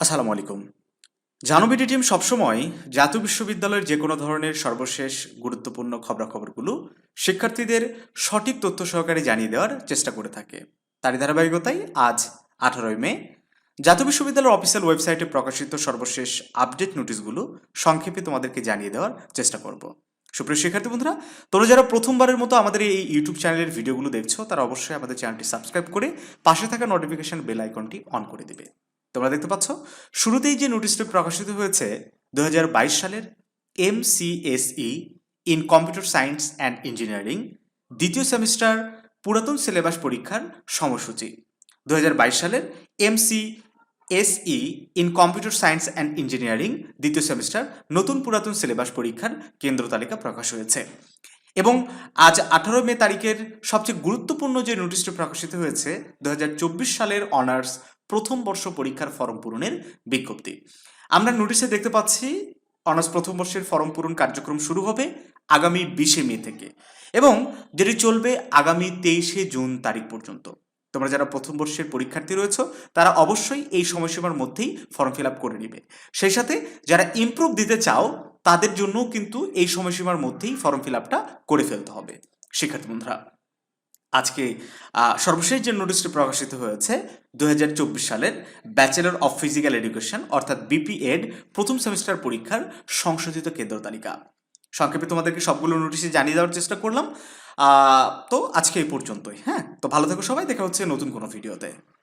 আসসালামু আলাইকুম। জানবিডি টিম সবসময় জাতীয় বিশ্ববিদ্যালয়ের যে কোনো ধরনের সর্বশেষ গুরুত্বপূর্ণ খবরাখবরগুলো শিক্ষার্থীদের সঠিক তথ্য সহকারে জানিয়ে দেওয়ার চেষ্টা করে থাকে। তারই ধারাবাহিকতায় আজ আঠারোই মে, জাতীয় বিশ্ববিদ্যালয়ের অফিসিয়াল ওয়েবসাইটে প্রকাশিত সর্বশেষ আপডেট নোটিশগুলো সংক্ষেপে তোমাদেরকে জানিয়ে দেওয়ার চেষ্টা করব। সুপ্রিয় শিক্ষার্থী বন্ধুরা, তোমরা যারা প্রথমবারের মতো আমাদের এই ইউটিউব চ্যানেলের ভিডিওগুলো দেখছ, তারা অবশ্যই আমাদের চ্যানেলটি সাবস্ক্রাইব করে পাশে থাকা নোটিফিকেশন বেল আইকনটি অন করে দিবে। তোমরা দেখতে পাচ্ছ? শুরুতেই যে নোটিশটি প্রকাশিত হয়েছে দু হাজার বাইশ সালের MCSE in computer science and engineering দ্বিতীয় সেমিস্টার পুরাতন সিলেবাস পরীক্ষার সময়সূচি। দুহাজার বাইশ সালের MC SE in computer science and engineering দ্বিতীয় সেমিস্টার নতুন পুরাতন সিলেবাস পরীক্ষার কেন্দ্র তালিকা প্রকাশ হয়েছে। এবং আজ আঠারো মে তারিখের সবচেয়ে গুরুত্বপূর্ণ যে নোটিশটি প্রকাশিত হয়েছে দু হাজার চব্বিশ সালের অনার্স প্রথম বর্ষ পরীক্ষার ফর্ম পূরণের বিজ্ঞপ্তি। আমরা নোটিশে দেখতে পাচ্ছি অনার্স প্রথম বর্ষের ফর্ম পূরণ কার্যক্রম শুরু হবে আগামী বিশে মে থেকে এবং যেটি চলবে আগামী তেইশে জুন তারিখ পর্যন্ত। তোমরা যারা প্রথম বর্ষের পরীক্ষার্থী রয়েছে, তারা অবশ্যই এই সময়সীমার মধ্যেই ফর্ম ফিল আপ করে নিবে। সেই সাথে যারা ইমপ্রুভ দিতে চাও, তাদের জন্যও কিন্তু এই সময়সীমার মধ্যেই ফর্ম ফিল আপটা করে ফেলতে হবে। শিক্ষার্থী বন্ধুরা আজকে সর্বশেষ যে নোটিশটি প্রকাশিত হয়েছে দুই হাজার চব্বিশ সালের ব্যাচেলর অফ ফিজিক্যাল এডুকেশন অর্থাৎ বিপিএড প্রথম সেমিস্টার পরীক্ষার সংশোধিত কেন্দ্র তালিকা। সংক্ষেপে তোমাদেরকে সবগুলো নোটিশে জানিয়ে দেওয়ার চেষ্টা করলাম। তো আজকে এই পর্যন্তই হ্যাঁ? তো ভালো থেকো সবাই, দেখা হচ্ছে নতুন কোনো ভিডিওতে